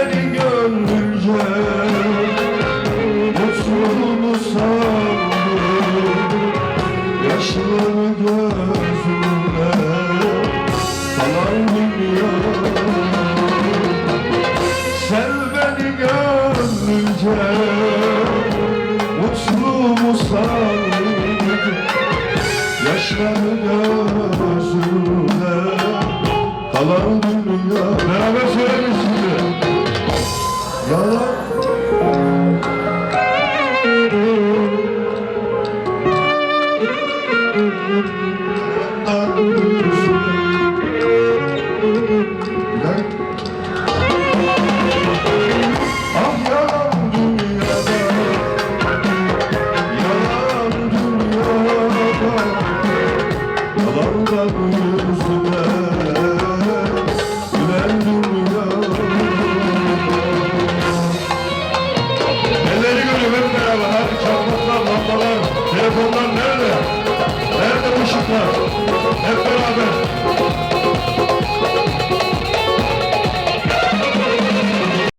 beni gönlüce Mutluluğunu sandım Yaşlarını gözümle Kalan dünya Sen beni gönlüce Mutluluğumu sandım Yaşlarını gözümle Kalan dünya Beraber Valla Yalan dünya, yalan dünya, yalan dünya. Telefonlar nerede? Nerede bu şıklar? Hep beraber.